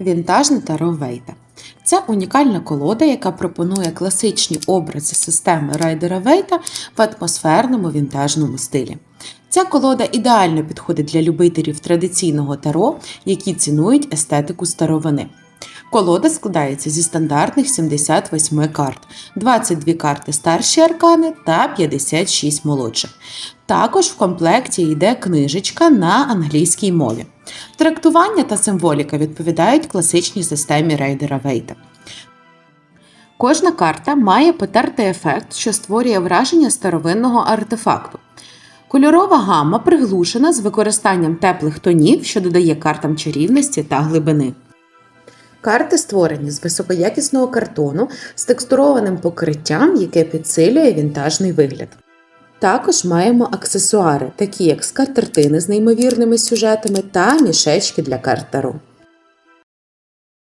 Вінтажна Таро Вейта. Це унікальна колода, яка пропонує класичні образи системи райдера Вейта в атмосферному вінтажному стилі. Ця колода ідеально підходить для любителів традиційного таро, які цінують естетику старовини. Колода складається зі стандартних 78 карт, 22 карти старші аркани та 56 молодших. Також в комплекті йде книжечка на англійській мові. Трактування та символіка відповідають класичній системі рейдера Вейта. Кожна карта має потертий ефект, що створює враження старовинного артефакту. Кольорова гама приглушена з використанням теплих тонів, що додає картам чарівності та глибини. Карти створені з високоякісного картону з текстурованим покриттям, яке підсилює вінтажний вигляд. Також маємо аксесуари, такі як скатертини з неймовірними сюжетами та мішечки для карт Таро.